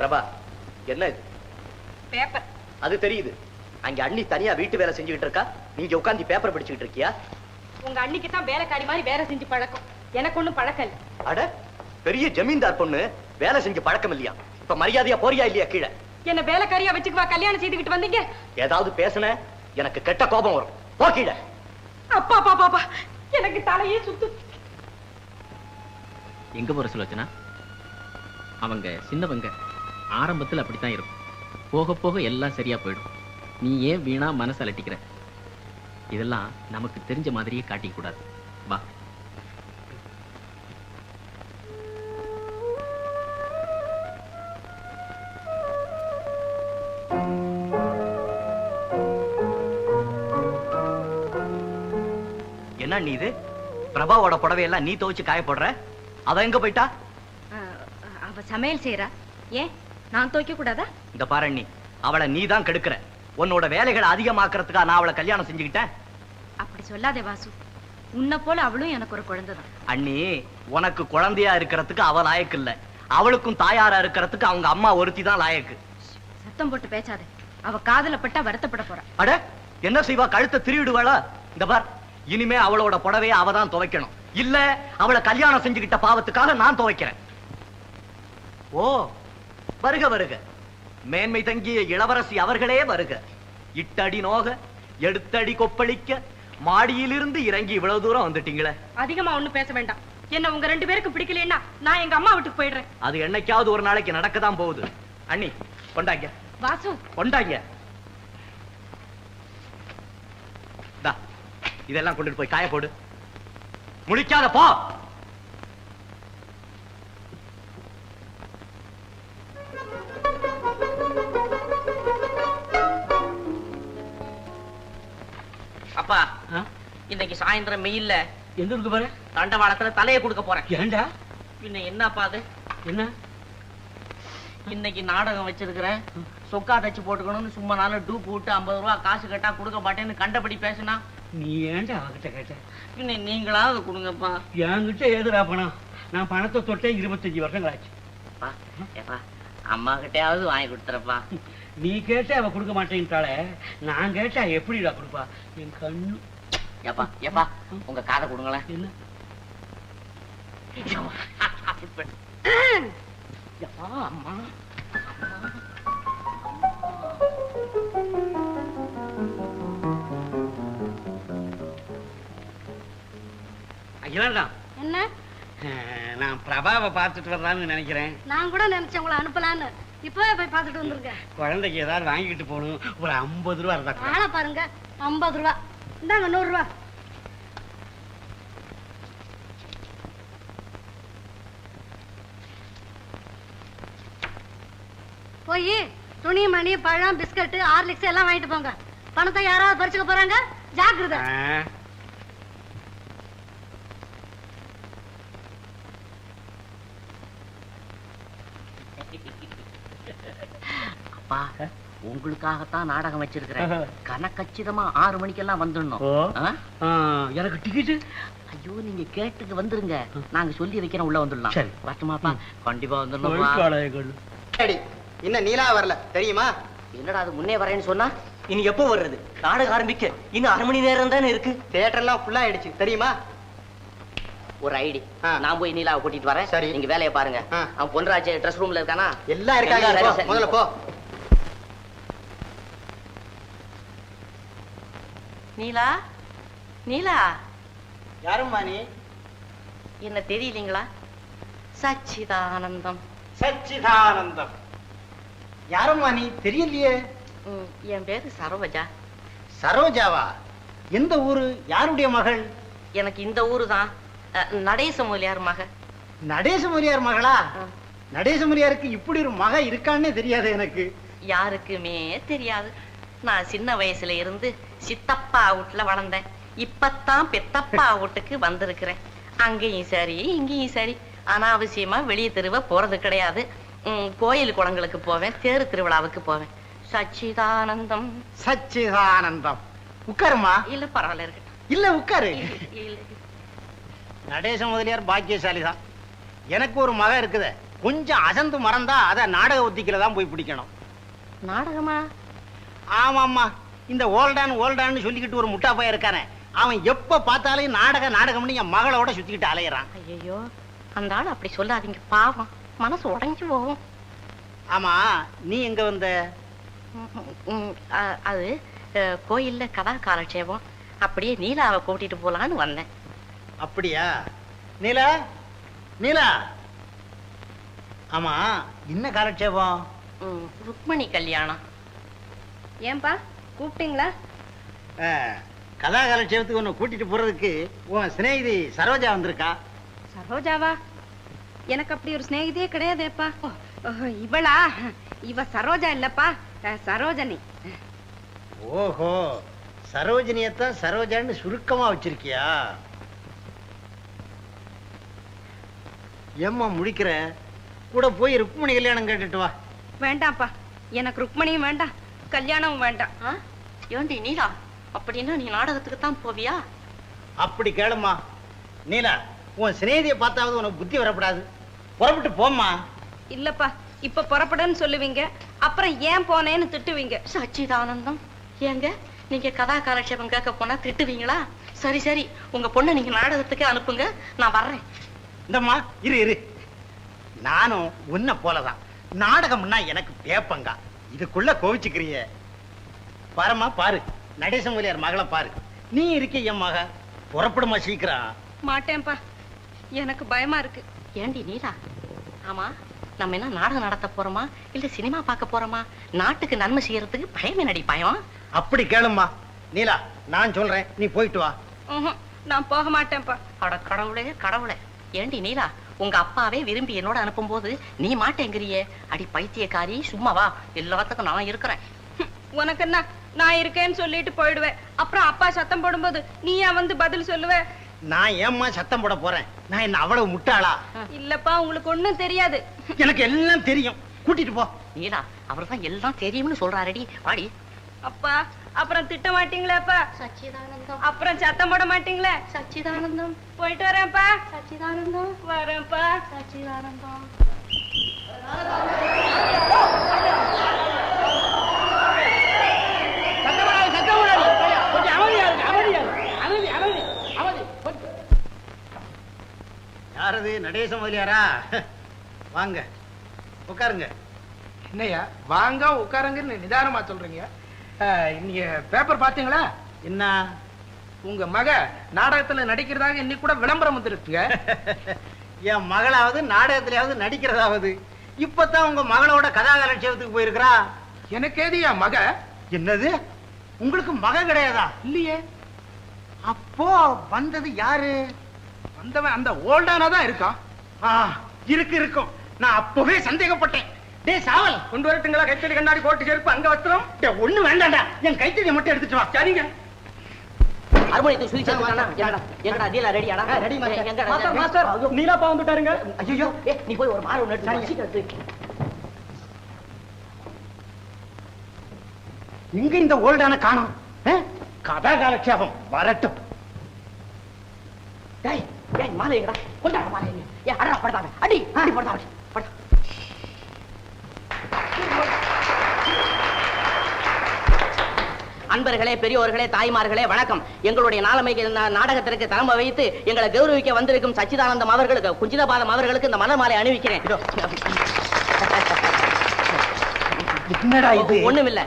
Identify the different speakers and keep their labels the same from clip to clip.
Speaker 1: பிரபா என்ன? இது
Speaker 2: பேப்பர்.
Speaker 1: அது தெரியுது. அங்க அண்ணி தனியா வீட்டு வேலை செஞ்சுக்கிட்டு இருக்கா? நீங்க உட்கார்ந்து பேப்பர் படிச்சுக்கிட்டு இருக்கியா?
Speaker 2: உங்க அன்னைக்கு தான் வேலைக்காரி மாதிரி வேலை செஞ்சு பழக்கம். எனக்கு ஒண்ணும் பழக்கம் இல்ல.
Speaker 1: அட பெரிய ஜமீன்தார் பொண்ணு. வேலை செஞ்சு பழக்கம் இல்லையா? இப்ப மரியாதையா போறியா இல்லையா கீழே?
Speaker 2: என்ன வேலைக்காரியா வச்சுக்குவா கல்யாணம் செய்துக்கிட்டு வந்தீங்க?
Speaker 1: ஏதாவது பேசுன? எனக்கு கெட்ட கோபம் வரும். போ கீழே.
Speaker 2: அப்பா அப்பா பாப்பா எனக்கு தலையே சுத்து.
Speaker 3: எங்க போற சுலோச்சனா? அவங்க சின்னவங்க. ஆரம்பத்தில் அப்படித்தான் இருக்கும். போக போக எல்லாம் சரியா போயிடும். நீ ஏன் வீணா மனசு அலட்டிக்கிற? இதெல்லாம் நமக்கு தெரிஞ்ச மாதிரியே காட்டிக்க கூடாது. வா.
Speaker 1: என்ன நீ இது? பிரபாவோட புடவையெல்லாம் நீ துவைச்சு காய போடுற அவ எங்க போயிட்டா?
Speaker 2: அவ சமையல் செய்யறா ஏன்? நான் துவைக்க கூடாதா?
Speaker 1: இந்த பாரு அண்ணி அவளை நீ தான் கெடுக்கிற. உன்னோட வேலைகளை அதிகமாக்குறதுக்கா நான் அவளை கல்யாணம் செஞ்சுக்கிட்டேன்.
Speaker 2: அப்படி சொல்லாதே வாசு. உன்னை போல அவளும் எனக்கு ஒரு குழந்தை தான்
Speaker 1: அண்ணி உனக்கு குழந்தையா இருக்கிறதுக்கு அவ லாயக்கு இல்ல. அவளுக்கும் தாயாரா இருக்கிறதுக்கு அவங்க அம்மா ஒருத்தி தான் லாயக்கு.
Speaker 2: சத்தம் போட்டு பேசாதே. அவ காதல பட்டா வருத்தப்பட போறா.
Speaker 1: அட என்ன செய்வா? கழுத்தை திருவிடுவாளா இந்த பார் இனிமே அவளோட புடவைய அவ தான் துவைக்கணும். இல்ல அவளை கல்யாணம் செஞ்சுக்கிட்ட பாவத்துக்காக நான் துவைக்கிறேன். ஓ வருக வருக. மேன்மை தங்கிய இளவரசி அவர்களே வருக. இட்டடி நோக எடுத்தடி கொப்பளிக்க மாடியிலிருந்து இறங்கி இவ்வளவு தூரம் வந்துட்டீங்களே.
Speaker 2: அதிகமா ஒண்ணும் பேச வேண்டாம். என்ன உங்க ரெண்டு பேருக்கு பிடிக்கலைன்னா நான் எங்க அம்மா வீட்டுக்கு போயிடுறேன்.
Speaker 1: அது என்னைக்காவது ஒரு நாளைக்கு நடக்கதான் போகுது. அண்ணி கொண்டாங்க.
Speaker 2: வாசு.
Speaker 1: கொண்டாங்க. இதெல்லாம் கொண்டுட்டு போய் காய போடு. முழிக்காத போ.
Speaker 4: சாயந்தரம் வெயில்ல.
Speaker 3: எங்க இருக்கு பாரு?
Speaker 4: தண்டவாளத்துல தலையை கொடுக்க போறேன்.
Speaker 3: ஏண்டா
Speaker 4: பின்ன என்னப்பா அது?
Speaker 3: என்ன?
Speaker 4: இன்னைக்கு நாடகம் வச்சிருக்கிறேன் சொக்கா தச்சு போட்டுக்கணும்னு சும்மா நாளும் டூ போட்டு ஐம்பது ரூபா காசு கேட்டா கொடுக்க மாட்டேன்னு கண்டபடி பேசினா?
Speaker 5: நீ ஏன்டா அவகிட்ட கேட்ட?
Speaker 4: பின்ன நீங்களாவது கொடுங்கப்பா.
Speaker 5: என்கிட்ட ஏதுடா பணம்? நான் பணத்தை தொட்டே இருபத்தஞ்சு வருஷங்கள் ஆச்சு
Speaker 4: அம்மா கிட்டயாவது வாங்கி கொடுத்துறப்பா.
Speaker 5: நீ கேட்ட அவ கொடுக்க மாட்டேன்ட்டாளே. நான் கேட்டா எப்படிடா கொடுப்பா? என் கண்ணு.
Speaker 4: ஏப்பா ஏப்பா உங்க காதை கொடுங்களேன்.
Speaker 5: என்ன?
Speaker 4: ஏப்பா, அம்மா.
Speaker 5: அகிலாண்டா
Speaker 6: என்ன?
Speaker 5: நான் பிரபாவை பார்த்துட்டு வரலான்னு நினைக்கிறேன்.
Speaker 6: நான் கூட நினைச்சேன் உங்களை அனுப்பலான்னு. இப்பவே போய் பார்த்துட்டு வந்திருக்கேன்
Speaker 5: குழந்தைக்கு ஏதாவது வாங்கிட்டு போகணும். ஒரு ஐம்பது ரூபா இருந்தா
Speaker 6: பாருங்க ஐம்பது ரூபா. இந்தாங்க நூறு ரூபா போய் துணி மணி பழம் பிஸ்கட் ஹார்லிக்ஸ் எல்லாம் வாங்கிட்டு போங்க. பணத்தை யாராவது பறிச்சுக்க போறாங்க? ஜாக்கிரதை.
Speaker 4: அப்பா உங்களுக்காகத்தான் நாடகம் வச்சிருக்கிறேன். கனக்கச்சிதமா ஆறு மணிக்கெல்லாம் வந்துடணும்.
Speaker 5: எனக்கு டிக்கெட்டு
Speaker 4: ஐயோ நீங்க கேட்டுட்டு வந்துருங்க. நாங்க சொல்லி வைக்கிறோம் உள்ள வந்துடலாம்.
Speaker 5: சரி.
Speaker 4: வரட்டுமாப்பா கண்டிப்பா
Speaker 7: சரி இன்னும் நீலா வரல தெரியுமா?
Speaker 4: என்னடா அது முன்னே வரேன்னு சொன்னா?
Speaker 1: இனி எப்போ வர்றது? நாடகம் ஆரம்பிக்க. இன்னும் அரை மணி நேரம் தானே இருக்கு.
Speaker 7: தியேட்டர் எல்லாம் ஃபுல்லா ஆயிடுச்சு தெரியுமா?
Speaker 4: ஒரு ஐடி. நான் போய் நீலாவை கூட்டிட்டு வரேன்.
Speaker 7: சரி.
Speaker 4: நீங்க வேலையை பாருங்க. அவன் பொன்ராஜ் ட்ரெஸ் ரூம்ல இருக்கானா?
Speaker 7: எல்லாம் இருக்காங்க. முதல்ல போ.
Speaker 4: நீலா? நீலா?
Speaker 7: யாரும்மா நீ?
Speaker 4: என்ன தெரியலீங்களா? சச்சிதானந்தம்.
Speaker 7: சச்சிதானந்தம். யாரும்மா நீ? தெரியலையே.
Speaker 4: என் பேரு சரோஜா.
Speaker 7: சரோஜாவா? எந்த ஊரு? யாருடைய மகள்?
Speaker 4: எனக்கு இந்த ஊரு தான் நடேச முதலியார் மக.
Speaker 7: நடேசமுரியார் மகளா?
Speaker 4: ஆ.
Speaker 7: நடேசமுரியாருக்கு இப்படி ஒரு மக இருக்கான்னே தெரியாது எனக்கு.
Speaker 4: யாருக்குமே தெரியாது. நான் சின்ன வயசுல இருந்து சித்தப்பா வீட்டுல வளர்ந்தேன். இப்பத்தான் பெத்தப்பா வீட்டுக்கு வந்திருக்கிறேன். அங்கேயும் சரி இங்கேயும் சரி. அனாவசியமா வெளியே தெருவ போறது கிடையாது. கோயில் குளங்களுக்கு போவேன் தேரு திருவிழாவுக்கு போவேன். சச்சிதானந்தம்.
Speaker 7: சச்சிதானந்தம். உட்காருமா
Speaker 4: இல்ல பரவாயில்ல இருக்கட்டும்.
Speaker 7: இல்ல உட்காரு. நடேச முதலியார் பாக்கியசாலி தான் எனக்கு ஒரு மக இருக்குது. கொஞ்சம் அசந்து மறந்தா அத நாடக ஒத்திக்கில தான் போய் பிடிக்கணும்.
Speaker 4: நாடகமா?
Speaker 7: ஆமாம்மா. இந்த ஓல்டான் ஓல்டான்னு சொல்லிக்கிட்டு ஒரு முட்டா பையன் இருக்கானே அவன் எப்ப பார்த்தாலும் நாடக நாடகம்னு என் மகளோட சுத்திக்கிட்டு அலையறான்.
Speaker 4: ஐயோ அந்த ஆள் அப்படி சொல்லாதீங்க பாவம். மனசு உடைஞ்சு போகும்.
Speaker 7: ஆமா நீ எங்க வந்த?
Speaker 4: அது கோயில்ல கதா காலட்சேபம். அப்படியே நீலாவை கூட்டிட்டு போலான்னு வந்தேன்.
Speaker 7: அப்படியா? நீலா? நீலா? ஆமா என்ன காலட்சேபம்?
Speaker 4: ருக்மணி கல்யாணம்.
Speaker 2: ஏன்பா? கூப்பிட்டீங்களா?
Speaker 7: ஆ, கதா காலட்சேபத்துக்கு உன்னை கூட்டிட்டு போறதுக்கு உன் சிநேகிதி சரோஜா வந்திருக்கா.
Speaker 2: சரோஜாவா? எனக்கு அப்படி ஒரு சிநேகிதியே கிடையாதேப்பா. இவளா? இவ சரோஜா இல்லப்பா. சரோஜனி.
Speaker 7: ஓஹோ சரோஜினியத்தான் சரோஜான்னு சுருக்கமா வச்சிருக்கியா? ஏம்மா முடிக்கிற? கூட போய் ருக்மணி கல்யாணம் கேட்டுட்டு வா.
Speaker 2: வேண்டாம்ப்பா. எனக்கு ருக்மணியும் வேண்டாம் கல்யாணமும் வேண்டாம்.
Speaker 4: ஆ? ஏண்டி நீலா? அப்படின்னா நீ நாடகத்துக்கு தான் போவியா?
Speaker 7: அப்படி கேளும்மா. நீலா உன் சிநேகிதியை பார்த்தாவது உனக்கு புத்தி வரப்படாது. புறப்பட்டு போம்மா.
Speaker 2: இல்லப்பா இப்ப புறப்படுன்னு சொல்லுவீங்க அப்புறம் ஏன் போனேன்னு திட்டுவீங்க.
Speaker 4: சச்சிதானந்தம். ஏங்க நீங்க கதா காலட்சேபம் கேட்க போனா திட்டுவீங்களா? சரி சரி உங்க பொண்ணை நீங்க நாடகத்துக்கு அனுப்புங்க நான் வர்றேன்.
Speaker 7: இந்தம்மா இரு இரு. நானும் உன்னை போலதான். நாடகம்னா எனக்கு பேப்பங்கா இதுக்குள்ள கோவிச்சுக்கிறிய. பாரும்மா பாரு. நடேசன் முதலியார் மகளை பாரு. நீ இருக்க என் மக. புறப்படுமா சீக்கிரம்
Speaker 2: மாட்டேன்ப்பா. எனக்கு பயமா இருக்கு.
Speaker 4: ஏண்டி நீலா? ஆமா நம்ம என்ன நாடகம் நடத்த போறோமா? இல்ல சினிமா பார்க்க போறோமா? நாட்டுக்கு நன்மை செய்யறதுக்கு பயம் என்னடி பயம்?
Speaker 7: அப்படி கேளும்மா. நீலா நான் சொல்றேன். நீ போயிட்டு வா.
Speaker 2: நான் போக மாட்டேன்ப்பா.
Speaker 4: அட கடவுளே கடவுளே. ஏண்டி நீலா உங்க அப்பாவே விரும்பி என்னோட அனுப்பும்போது நீ மாட்டேங்கிறியே? அடி பைத்தியக்காரி சும்மா வா. எல்லாத்துக்கும் நான் இருக்கிறேன்.
Speaker 2: உனக்கு என்ன? நான் இருக்கேன்னு சொல்லிட்டு போயிடுவேன். அப்புறம் அப்பா சத்தம் போடும்போது நீயா வந்து பதில் சொல்லுவ?
Speaker 7: நான் ஏம்மா சத்தம் போட போறேன்? நான் என்ன அவ்வளவு முட்டாளா?
Speaker 2: இல்லப்பா உங்களுக்கு ஒண்ணும் தெரியாது.
Speaker 7: எனக்கு எல்லாம் தெரியும். கூட்டிட்டு போ.
Speaker 4: நீலா அவர்தான் எல்லாம் தெரியும்னு சொல்றாரடி. வாடி.
Speaker 2: அப்பா அப்புறம் திட்ட மாட்டீங்களாப்பா?
Speaker 4: சச்சிதானந்தம்.
Speaker 2: அப்புறம் சத்தம் போட மாட்டீங்களே?
Speaker 4: சச்சிதானந்தம்.
Speaker 2: போயிட்டு வரேன்ப்பா.
Speaker 4: சச்சிதானந்தம்.
Speaker 2: வரேன்ப்பா.
Speaker 4: சச்சிதானந்தம்
Speaker 1: கொஞ்சம் அமைதியா இருக்கு அமைதியா இருக்கு அமைதி அமைதி அமைதி கொஞ்சம்
Speaker 7: யாரது நடேசன் முதலியாரா? வாங்க. உட்காருங்க.
Speaker 8: என்னய்யா? வாங்க உட்காருங்கன்னு நிதானமா சொல்றீங்க. நீங்க பேப்பர் பாத்தீங்களா
Speaker 7: என்ன?
Speaker 8: உங்க மக நாடகத்துல நடிக்கிறதாக இன்னைக்கு கூட விளம்பரம் வந்துருக்குங்க.
Speaker 7: என் மகளாவது நாடகத்திலாவது நடிக்கிறதாவது? இப்பதான் உங்க மகளோட கதாகலட்சேபத்துக்கு போயிருக்கிறா?
Speaker 8: எனக்கு ஏதியா மக?
Speaker 7: என்னது? உங்களுக்கு மக கிடையாதா?
Speaker 8: இல்லையே.
Speaker 7: அப்போ வந்தது யாரு?
Speaker 8: வந்தவன் அந்த ஓல்டானா தான் இருக்கான்.
Speaker 7: ஆ, இருக்கு இருக்கும். நான் அப்பவே சந்தேகப்பட்டேன். டேய் சாவல்.
Speaker 8: கொண்டு வரட்டுங்களா? கைத்தடி கண்ணாடி கோட்டு செருப்பு அங்க வச்சிரும்
Speaker 7: டேய், ஒண்ணு வேண்டாம்டா. என் கைத்தடியை மட்டும் எடுத்துட்டு வா.
Speaker 8: சரிங்க.
Speaker 4: எங்கடா டீலா ரெடியாடா ரெடி எங்கடா
Speaker 1: மாஸ்டர் நீலாப்பா வந்துட்டாருங்க
Speaker 7: ஐயோ.
Speaker 4: ஏ நீ போய் ஒரு மாறு ஒன்று எடுத்து
Speaker 7: இந்த ஓல்டான காணோம். ஆ? கதாகாலட்சேபம். வரட்டும்.
Speaker 4: டேய் ஏன் மாலை எங்கடா? கொண்டாட மாலை எங்க? ஏன் அடடா படுதாங்க அடி அடி படுதாங்க படு அன்பர்களே பெரியோர்களே தாய்மார்களே வணக்கம். எங்களுடைய நாளமைகள் நாடகத்திற்கு தலைமை வைத்து எங்களை கௌரவிக்க வந்திருக்கும் சச்சிதானந்தம் அவர்களுக்கு குஞ்சிதபாதம் அவர்களுக்கு இந்த மலர் மாலை அணிவிக்கிறேன்.
Speaker 7: என்னடா இது?
Speaker 4: ஒண்ணுமில்ல.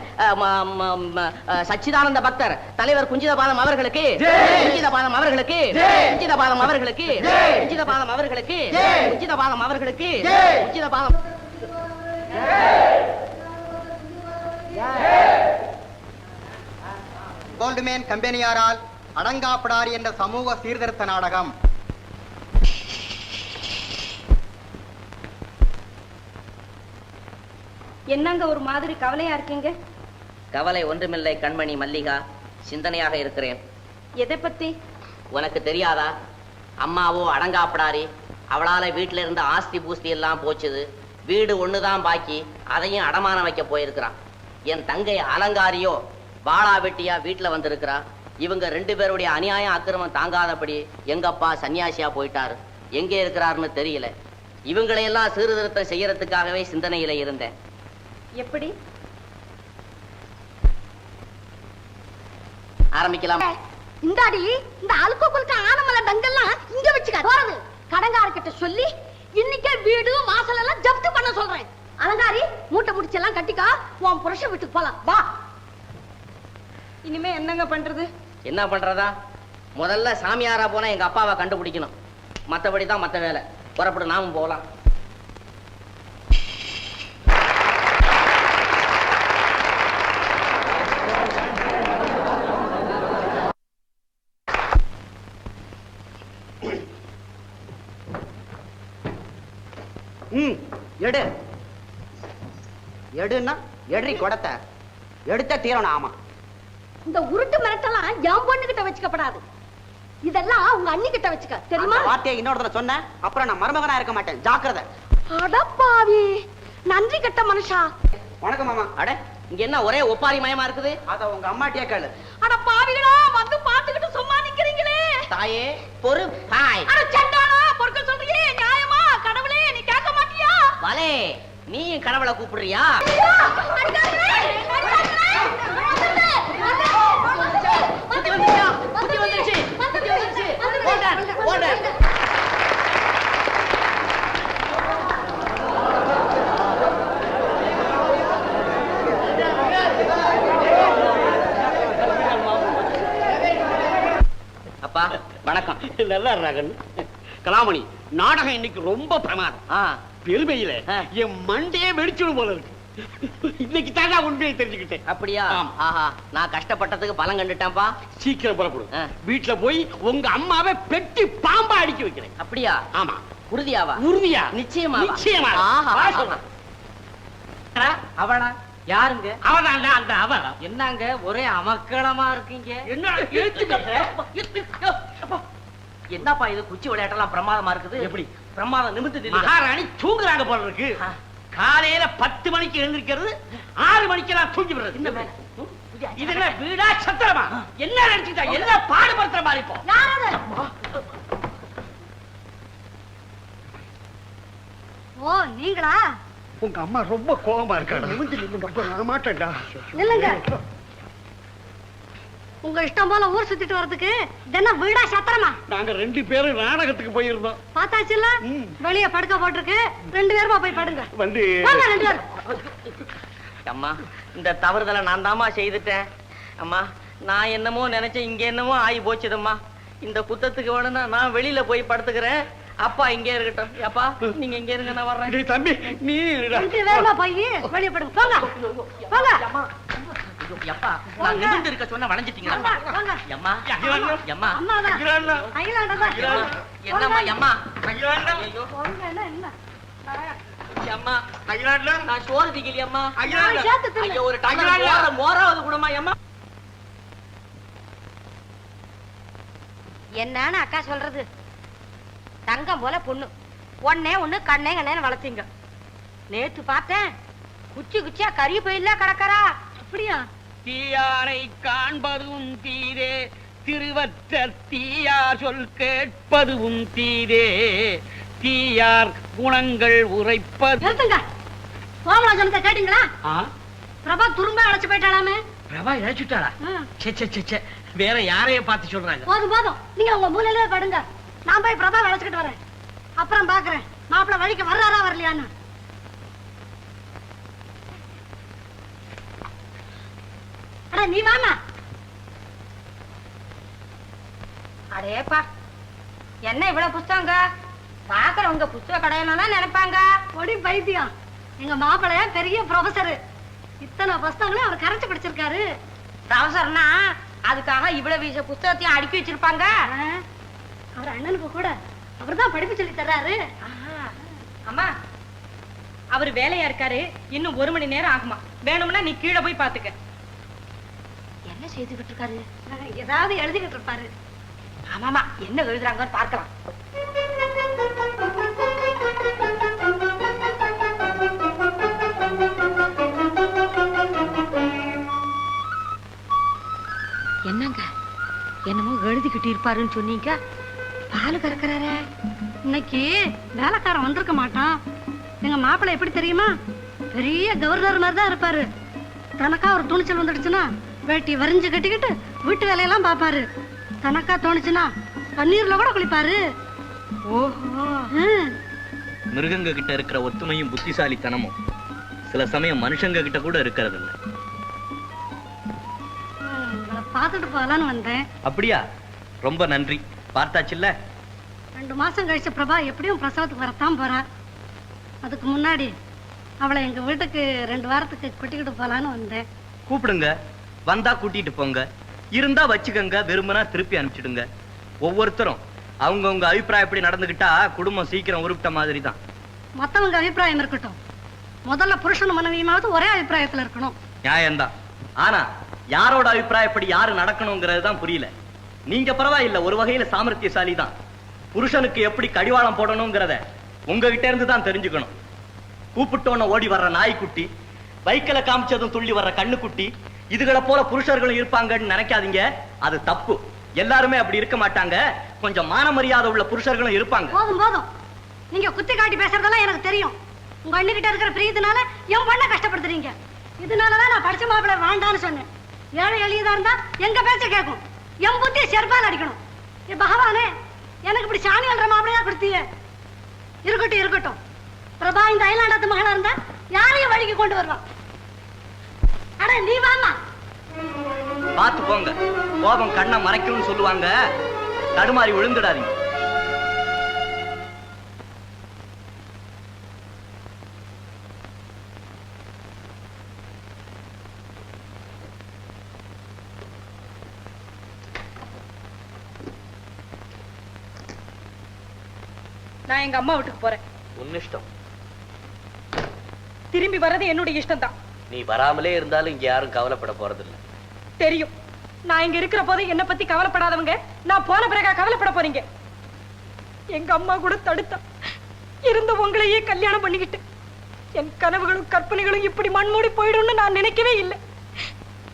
Speaker 4: சச்சிதானந்த பக்தர் தலைவர் குஞ்சிதபாதம் அவர்களுக்கு குஞ்சிதபாதம் அவர்களுக்கு குஞ்சிதபாதம் அவர்களுக்கு குஞ்சிதபாதம் அவர்களுக்கு குஞ்சிதபாதம் அவர்களுக்கு குஞ்சிதபாதம்
Speaker 9: கோல்டுமேன் கம்பெனியாரால் அடங்காப்படாரி என்ற சமூக சீர்திருத்த நாடகம்.
Speaker 2: என்னங்க ஒரு மாதிரி கவலையா இருக்கீங்க?
Speaker 4: கவலை ஒன்றுமில்லை கண்மணி மல்லிகா. சிந்தனையாக இருக்கிறேன்.
Speaker 2: எதை பத்தி?
Speaker 4: உனக்கு தெரியாதா? அம்மாவோ அடங்காப்படாரி. அவளால வீட்டுல இருந்த ஆஸ்தி பூஸ்தி எல்லாம் போச்சுது. வீடு ஒண்ணுதான் பாக்கி. அதையும் அடமானம் வைக்க போயிருக்கிறான். என் தங்கை அலங்காரியோ வாளா வெட்டியா வீட்டுல வந்திருக்கிறா. இவங்க ரெண்டு பேருடைய அநியாயம் அக்கிரமம் தாங்காதபடி எங்க அப்பா சன்னியாசியா போயிட்டாரு. எங்கே இருக்கிறாருன்னு தெரியல. இவங்களையெல்லாம் சீர்திருத்தம் செய்யறதுக்காகவே சிந்தனையில இருந்தேன்.
Speaker 6: எப்படி?
Speaker 4: ஆரம்பிக்கலாம்.
Speaker 10: இந்தாடி இந்த அழுக்க குலுக்க ஆனமல டங்கெல்லாம் இங்க வச்சுக்க போறது. கடங்காரக்கிட்ட சொல்லி இன்னைக்கே வீடு வாசல் எல்லாம் ஜப்தி பண்ண சொல்றேன். அலங்காரி மூட்டை முடிச்சு எல்லாம் கட்டிக்கா. உன் புருஷன் வீட்டுக்கு போலாம். வா.
Speaker 6: இனிமே என்னங்க பண்றது?
Speaker 4: என்ன பண்றதா? முதல்ல சாமியாரா போனா எங்க அப்பாவை கண்டுபிடிக்கணும். மத்தபடி தான் மத்த வேலை. புறப்பட்டு நாமும் போகலாம்.
Speaker 11: ம் எடு. எடுன்னா எடுறி குடத்தை. எடுத்த தீரணும் ஆமா.
Speaker 10: இந்த உருட்டு மிரட்டெல்லாம் என் பொண்ணு கிட்ட வச்சுக்கப்படாது. இதெல்லாம் உங்க அண்ணி கிட்ட வச்சுக்க தெரியுமா?
Speaker 11: வார்த்தையை இன்னொருத்தர சொன்னேன் அப்புறம் நான் மருமகனா இருக்க மாட்டேன். ஜாக்கிரதை.
Speaker 10: அடப்பாவி நன்றி கெட்ட மனுஷா.
Speaker 11: வணக்கம் மாமா.
Speaker 4: அட இங்க என்ன ஒரே ஒப்பாரி மயமா இருக்குது?
Speaker 11: அத உங்க அம்மாட்டியே கேளு.
Speaker 10: அட பாவிகளா வந்து பாத்துக்கிட்டு சும்மா நிக்கிறீங்களே.
Speaker 4: தாயே பொறு தாய்.
Speaker 10: அட சண்டாளா பொறுக்க சொல்றியே நியாயமா கடவுளே நீ கேட்க மாட்டியா
Speaker 4: வலே நீ கடவுளை கூப்பிடுறியா புத்தி வந்துருச்சா? புத்தி வந்துருச்சு. புத்தி வந்துருச்சு. ஓடர், ஓடர். அப்பா வணக்கம்
Speaker 5: நல்லா இருக்காங்க கலாமணி நாடகம் இன்னைக்கு ரொம்ப பிரமாதம்
Speaker 4: ஆ
Speaker 5: பெருமையில. என் மண்டையே வெடிச்சிடும் போல இருக்கு. இன்னைக்கு தான் நான் உண்மையை தெரிஞ்சுக்கிட்டேன்.
Speaker 4: அப்படியா. ஆஹா நான் கஷ்டப்பட்டதுக்கு பலன் கண்டுட்டேன்ப்பா
Speaker 5: சீக்கிரம் புறப்படும். வீட்டுல போய் உங்க அம்மாவை பெட்டி பாம்பா அடிக்க வைக்கிறேன்.
Speaker 4: அப்படியா?
Speaker 5: ஆமா.
Speaker 4: உறுதியாவா?
Speaker 5: உறுதியா?
Speaker 4: நிச்சயமா
Speaker 5: நிச்சயமா.
Speaker 1: அவளா? யாருங்க?
Speaker 5: அவதான்டா அந்த அவ.
Speaker 1: என்னங்க? ஒரே அமக்களமா இருக்கீங்க?
Speaker 5: என்ன ஏத்துக்க
Speaker 1: என்னப்பா இது? குச்சி விளையாட்டெல்லாம் பிரமாதமா இருக்குது.
Speaker 5: எப்படி?
Speaker 1: பிரமாதம் நிமித்து?
Speaker 5: மகாராணி தூங்குறாங்க போல இருக்கு. காலையில பத்து மணிக்கு எழுந்திருக்கிறது ஆறு மணிக்கு நான் தூங்கி விடுறது.
Speaker 1: இந்த.
Speaker 5: இது என்ன வீடா சத்திரமா? என்ன நினைச்சுட்டா? என்ன பாடுபடுத்துற மாதிரி இப்போ?
Speaker 10: ஓ நீங்களா?
Speaker 5: உங்க அம்மா ரொம்ப கோபமா இருக்காடா. மாட்டேன்டா.
Speaker 10: நில்லுங்க. உங்க இஷ்டம் போல ஊர் சுத்திட்டு வர்றதுக்கு தினம் வீடா சத்திரமா?
Speaker 5: நாங்க ரெண்டு பேரும் நாடகத்துக்கு போயிருந்தோம்.
Speaker 10: பார்த்தாச்சுல்ல?
Speaker 5: ம்.
Speaker 10: வெளிய படுக்க போட்டிருக்கு. ரெண்டு பேருமா போய் படுங்க.
Speaker 5: வந்து
Speaker 10: ரெண்டு பேரும்.
Speaker 4: அம்மா இந்த தவறுதலை நான் தாம்மா செய்துட்டேன். அம்மா நான் என்னமோ நினைச்சேன் இங்க என்னமோ ஆகி போச்சுதம்மா. இந்த குத்தத்துக்கு வேணும்னா நான் வெளியில போய் படுத்துக்கிறேன். அப்பா இங்கே இருக்கட்டும். அப்பா நீங்க இங்க இருங்க நான் வர்றேன்.
Speaker 5: டேய் தம்பி நீ இருடா.
Speaker 10: ரெண்டு பேருமா போய் வெளிய படுங்க. போங்க. போங்க.
Speaker 4: நான் நிமிர்ந்து இருக்க சொன்னா. அம்மா. அம்மா. என்னம்மா அம்மா. ஐயோ அம்மா. நான் சோறு. ஐயோ ஒரு மோராவது கூடமா அம்மா
Speaker 6: என்னன்னு அக்கா சொல்றது. தங்கம் போல பொண்ணு. ஒன்னே ஒண்ணு கண்ணே கண்ணேன்னு வளர்த்தீங்க. நேத்து பார்த்தேன் குச்சி குச்சியா கறி பயில கிடக்கறா.
Speaker 10: அப்படியா?
Speaker 5: தீயாரை காண்பதும் தீரே திருவற்ற தீயார் சொல் கேட்பதும் தீரே தீயார் குணங்கள் உரைப்பது
Speaker 10: நிறுத்துங்க. சொன்னதை கேட்டீங்களா? பிரபா துரும்ப அழைச்சு போயிட்டாலாமே
Speaker 5: பிரபா இழைச்சுட்டாளா. சே சே சே, சே வேற யாரைய பார்த்து சொல்றாங்க?
Speaker 10: போதும் போதும். நீங்க உங்க மூலையிலே படுங்க. நான் போய் பிரபா அழைச்சுக்கிட்டு வரேன். அப்புறம் பாக்குறேன் மாப்பிள்ள வழிக்கு வர்றாரா வரலையான்னு. அட நீ வாமா.
Speaker 6: அடேப்பா என்ன இவ்வளவு புஸ்தகங்க? பாக்குறவங்க புஸ்தக கடையில தான் நினைப்பாங்க.
Speaker 10: ஒடி பைத்தியம். எங்க மாப்பிள்ளைய பெரிய ப்ரொஃபசர் இத்தனை புஸ்தகங்களையும் அவர் கரைச்சு படிச்சிருக்காரு.
Speaker 6: ப்ரொஃபசர்னா அதுக்காக இவ்வளவு வீச புஸ்தகத்தையும் அடுக்கி வச்சிருப்பாங்க.
Speaker 10: அவர் அண்ணனுக்கு கூட அவர்தான் படிப்பு சொல்லி தர்றாரு.
Speaker 2: அம்மா அவர் வேலையா இருக்காரு. இன்னும் ஒரு மணி நேரம் ஆகுமா. வேணும்னா நீ கீழே போய் பாத்துக்க.
Speaker 6: செய்துகிட்டு இருக்காரு
Speaker 10: ஏதாவது எழுதிக்கிட்டு இருப்பாரு
Speaker 6: ஆமாமா என்ன எழுதுறாங்கன்னு பார்க்கலாம். என்னங்க? என்னமோ எழுதிக்கிட்டு இருப்பாருன்னு சொன்னீங்க. பால் கறக்குறாரு.
Speaker 10: இன்னைக்கு வேலைக்காரன் வந்திருக்க மாட்டான். எங்க மாப்பிள்ளை எப்படி தெரியுமா? பெரிய கவர்னர் மாதிரி தான் இருப்பாரு. தனக்கா ஒரு துணிச்சல் வந்துடுச்சுன்னா வேட்டி வரிஞ்சு கட்டிக்கிட்டு வீட்டு வேலையெல்லாம் பார்ப்பாரு. தனக்கா தோணுச்சுன்னா தண்ணீர்ல கூட குளிப்பாரு. ஓஹோ.
Speaker 1: மிருகங்க கிட்ட இருக்கிற ஒத்துமையும் புத்திசாலித்தனமும் சில சமயம் மனுஷங்க கிட்ட கூட இருக்கிறது இல்ல
Speaker 10: பார்த்துட்டு போகலான்னு வந்தேன்.
Speaker 1: அப்படியா? ரொம்ப நன்றி. பார்த்தாச்சுல்ல?
Speaker 10: ரெண்டு மாசம் கழிச்ச பிரபா எப்படியும் பிரசவத்துக்கு வரத்தான் போறா. அதுக்கு முன்னாடி அவளை எங்க வீட்டுக்கு ரெண்டு வாரத்துக்கு கூட்டிக்கிட்டு போலான்னு வந்தேன்.
Speaker 1: கூப்பிடுங்க. வந்தா கூட்டிட்டு போங்க. இருந்தா வச்சுக்கங்க விரும்பினா திருப்பி அனுப்பிச்சிடுங்க. ஒவ்வொருத்தரும் அவங்கவங்க அபிப்பிராயப்படி நடந்துக்கிட்டா குடும்பம் சீக்கிரம் உருப்பிட்ட மாதிரி தான்
Speaker 10: மத்தவங்க அபிப்பிராயம் இருக்கட்டும். முதல்ல புருஷனும் மனைவியுமாவது ஒரே அபிப்பிராயத்துல இருக்கணும்.
Speaker 1: நியாயம்தான். ஆனா யாரோட அபிப்பிராயப்படி யாரு நடக்கணுங்கிறது தான் புரியல. நீங்க பரவாயில்ல ஒரு வகையில சாமர்த்தியசாலி தான் புருஷனுக்கு எப்படி கடிவாளம் போடணுங்கிறத உங்ககிட்ட இருந்து தான் தெரிஞ்சுக்கணும். கூப்பிட்டோன்னு ஓடி வர்ற நாய்க்குட்டி பைக்கில காமிச்சதும் துள்ளி வர்ற கண்ணுக்குட்டி இதுகளை போல புருஷர்களும் இருப்பாங்கன்னு நினைக்காதீங்க. அது தப்பு. எல்லாருமே அப்படி இருக்க மாட்டாங்க. கொஞ்சம் மான மரியாதை உள்ள புருஷர்களும் இருப்பாங்க.
Speaker 10: போதும் போதும். நீங்க குத்தி காட்டி பேசுறதெல்லாம் எனக்கு தெரியும். உங்க அண்ணிக்கிட்ட இருக்கிற பிரியத்தினால என் பொண்ணை கஷ்டப்படுத்துறீங்க. இதனாலதான் நான் படிச்ச மாப்பிள்ள வேண்டான்னு சொன்னேன். ஏழை எளியதா இருந்தா எங்க பேச்ச கேட்கும். என் புத்தி செருப்பால் அடிக்கணும். ஏ பகவானே எனக்கு இப்படி சாணி அல்ற மாப்பிளையா கொடுத்தீங்க இருக்கட்டும் இருக்கட்டும். பிரபா இந்த அயலாண்டத்து மகளா இருந்தா யாரையும் வழிக்கு கொண்டு வருவான். அட நீ வாமா
Speaker 1: பார்த்து போங்க. கோபம் கண்ணை மறைக்கும்னு சொல்லுவாங்க. தடுமாறி விழுந்துடாதீங்க.
Speaker 2: நான் எங்க அம்மா வீட்டுக்கு போறேன்.
Speaker 3: உன் இஷ்டம்
Speaker 2: திரும்பி வர்றது என்னுடைய இஷ்டம் தான்
Speaker 3: நீ வராமலே இருந்தாலும் இங்க யாரும் கவலைப்பட போறதில்ல.
Speaker 2: தெரியும். நான் இங்க இருக்கிற போது என்ன பத்தி கவலைப்படாதவங்க நான் போன பிறகா கவலைப்பட போறீங்க. எங்க அம்மா கூட தடுத்தா இருந்த உங்களையே கல்யாணம் பண்ணிக்கிட்டு என் கனவுகளும் கற்பனைகளும் இப்படி மண்மூடி போயிடும்னு நான் நினைக்கவே இல்லை.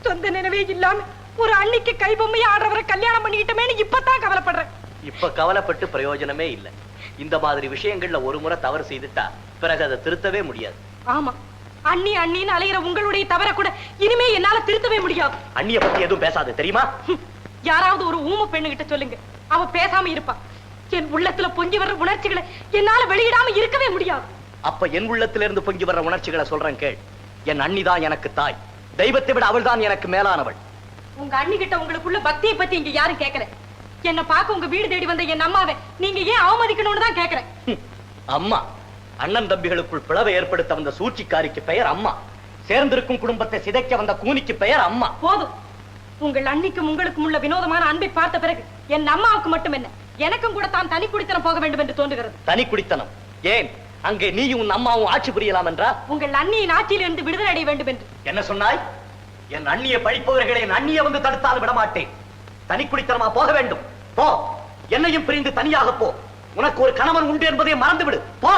Speaker 2: சொந்த நினைவே இல்லாம ஒரு அன்னைக்கு கைபொம்மையை ஆடுறவரை கல்யாணம் பண்ணிக்கிட்டமேன்னு இப்பதான் கவலைப்படுறேன்.
Speaker 3: இப்ப கவலைப்பட்டு பிரயோஜனமே இல்ல. இந்த மாதிரி விஷயங்கள்ல ஒரு முறை தவறு செய்துட்டா பிறகு அதை திருத்தவே முடியாது.
Speaker 2: ஆமா. அண்ணி அண்ணின்னு அலையிற உங்களுடைய தவற கூட இனிமே என்னால திருத்தவே முடியாது.
Speaker 1: அண்ணிய பத்தி எதுவும் பேசாது தெரியுமா?
Speaker 2: யாராவது ஒரு ஊம பெண்ணுகிட்ட சொல்லுங்க. அவ பேசாம இருப்பா. என் உள்ளத்துல பொங்கி வர்ற உணர்ச்சிகளை என்னால வெளியிடாம இருக்கவே முடியாது.
Speaker 1: அப்ப என் உள்ளத்திலிருந்து பொங்கி வர்ற உணர்ச்சிகளை சொல்றேன் கேள். என் அண்ணி தான் எனக்கு தாய். தெய்வத்தை விட அவள் தான் எனக்கு மேலானவள்.
Speaker 2: உங்க அண்ணி கிட்ட உங்களுக்குள்ள பக்தியை பத்தி இங்க யாரும் கேட்கல என்ன பார்க்க உங்க வீடு தேடி வந்த என் அம்மாவை நீங்க ஏன் அவமதிக்கணும்னு தான் கேக்குறேன்.
Speaker 1: அம்மா அண்ணன் தம்பிகளுக்குள் பிளவை ஏற்படுத்த வந்த சூழ்ச்சிக்காரிக்கு பெயர் அம்மா. சேர்ந்திருக்கும் குடும்பத்தை சிதைக்க வந்த கூனிக்கு பெயர் அம்மா.
Speaker 2: போதும். உங்கள் அன்னிக்கும் உங்களுக்கும் உள்ள வினோதமான அன்பை பார்த்த பிறகு என் அம்மாவுக்கு மட்டும் என்ன? எனக்கும் கூட தான் தனி குடித்தனம் போக வேண்டும் என்று தோன்றுகிறது.
Speaker 1: தனி குடித்தனம். ஏன்? அங்கே நீயும் உன் அம்மாவும் ஆட்சி புரியலாம் என்றா
Speaker 2: உங்கள் அண்ணியின் ஆட்சியில் இருந்து விடுதலை அடைய வேண்டும் என்று.
Speaker 1: என்ன சொன்னாய்? என் அண்ணிய படிப்பவர்களை என் அண்ணிய வந்து தடுத்தால் விட மாட்டேன் தனி குடித்தனமா போக வேண்டும். போ. என்னையும் பிரிந்து தனியாக போ. உனக்கு ஒரு கணவன் உண்டு என்பதை மறந்து விடு போ.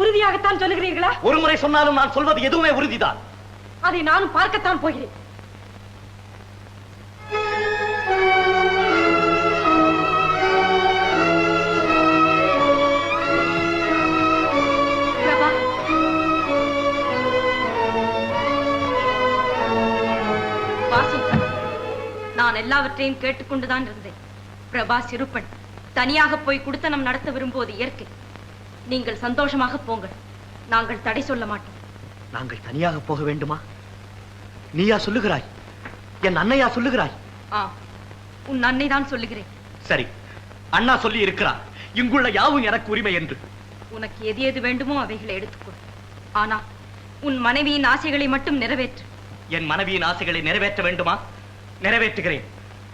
Speaker 2: உறுதியாகத்தான் சொல்லுகிறீர்களா?
Speaker 1: ஒரு முறை சொன்னாலும் நான் சொல்வது எதுவுமே உறுதிதான்.
Speaker 2: அதை நானும் பார்க்கத்தான் போகிறேன். நான் எல்லாவற்றையும் கேட்டுக்கொண்டுதான் இருந்தேன். பிரபா சிறுப்பன் தனியாக போய் குடுத்தனம் நடத்த விரும்புவது இயற்கை. நீங்கள் சந்தோஷமாக போங்கள். நாங்கள் தடை சொல்ல மாட்டோம்.
Speaker 1: நாங்கள் தனியாக போக வேண்டுமா? நீயா சொல்லுகிறாய்? என் அண்ணையா சொல்லுகிறாய்?
Speaker 2: ஆ உன் அன்னை தான் சொல்லுகிறேன்.
Speaker 1: சரி அண்ணா சொல்லி இருக்கிறார். இங்குள்ள யாவும் எனக்கு உரிமை என்று.
Speaker 2: உனக்கு எது எது வேண்டுமோ அவைகளை எடுத்துக்கொள். ஆனா உன் மனைவியின் ஆசைகளை மட்டும் நிறைவேற்று.
Speaker 1: என் மனைவியின் ஆசைகளை நிறைவேற்ற வேண்டுமா? நிறைவேற்றுகிறேன்.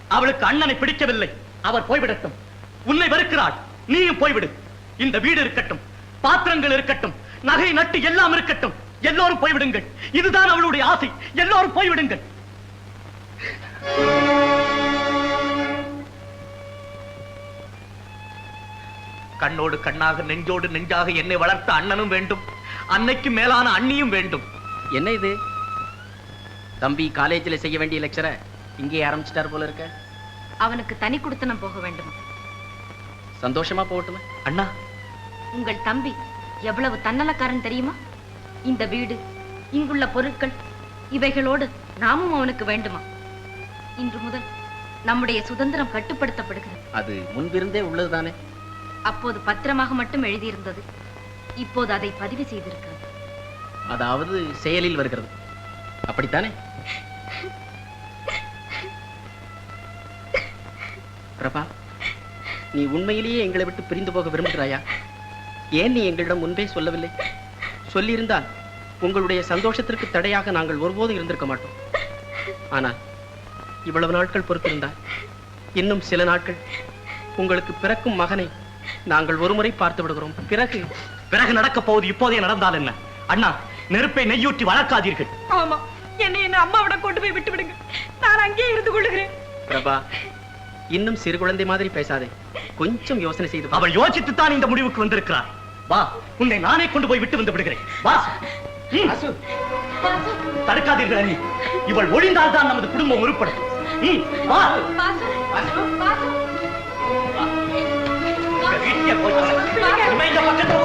Speaker 1: அவளுக்கு அண்ணனை பிடிக்கவில்லை. அவர் போய்விடட்டும். உன்னை வெறுக்கிறாள். நீயும் போய்விடு. இந்த வீடு இருக்கட்டும் பாத்திரங்கள் இருக்கட்டும் நகை நட்டு எல்லாம் இருக்கட்டும். எல்லோரும் போய்விடுங்கள். இதுதான் அவளுடைய ஆசை. எல்லோரும் போய்விடுங்கள். கண்ணோடு கண்ணாக நெஞ்சோடு நெஞ்சாக என்னை வளர்த்த அண்ணனும் வேண்டும். அன்னைக்கு மேலான அண்ணியும் வேண்டும்.
Speaker 3: என்ன இது? தம்பி காலேஜ்ல செய்ய வேண்டிய லெக்சரை இங்கே ஆரம்பிச்சிட்டார் போல இருக்க.
Speaker 2: அவனுக்கு தனி குடுத்தனம் போக வேண்டும்?
Speaker 3: சந்தோஷமா போகட்டுமே?
Speaker 1: அண்ணா
Speaker 6: உங்கள் தம்பி எவ்வளவு தன்னலக்காரன் தெரியுமா? இந்த வீடு இங்குள்ள பொருட்கள் இவைகளோடு நாமும் அவனுக்கு வேண்டுமா? இன்று முதல் நம்முடைய சுதந்திரம் கட்டுப்படுத்தப்படுகிறது.
Speaker 3: அது முன்பிருந்தே உள்ளதுதானே?
Speaker 6: அப்போது பத்திரமாக மட்டும் எழுதியிருந்தது. இப்போது அதை பதிவு செய்திருக்கிறது.
Speaker 3: அதாவது செயலில் வருகிறது. அப்படித்தானே? பிரபா நீ உண்மையிலேயே எங்களை விட்டு பிரிந்து போக விரும்புகிறாயா? ஏன் நீ எங்களிடம் முன்பே சொல்லவில்லை? சொல்லியிருந்தால் உங்களுடைய சந்தோஷத்திற்கு தடையாக நாங்கள் ஒருபோதும் இருந்திருக்க மாட்டோம். ஆனால் இவ்வளவு நாட்கள் பொறுத்திருந்தால் இன்னும் சில நாட்கள் உங்களுக்கு பிறக்கும் மகனை நாங்கள் ஒருமுறை பார்த்து விடுகிறோம். பிறகு?
Speaker 1: பிறகு நடக்க போவது இப்போதே நடந்தால் என்ன? அண்ணா நெருப்பை நெய்யூற்றி வளர்க்காதீர்கள்.
Speaker 2: ஆமா என்னை என்ன அம்மாவிட கொண்டு போய் விட்டு விடுங்க நான் அங்கேயே இருந்து கொள்ளுகிறேன்.
Speaker 3: பிரபா இன்னும் சிறு குழந்தை மாதிரி பேசாதே. கொஞ்சம் யோசனை செய்து.
Speaker 1: அவள் யோசித்துத்தான் இந்த முடிவுக்கு வந்திருக்கிறார் வா உன்னை நானே கொண்டு போய் விட்டு வந்து விடுகிறேன். வா. தடுக்காதீர்கள் அண்ணி. இவள் ஒழிந்தால் தான் நமது குடும்பம் உருப்படும் வா. வீட்டுக்கே போய் இந்த பக்கத்துல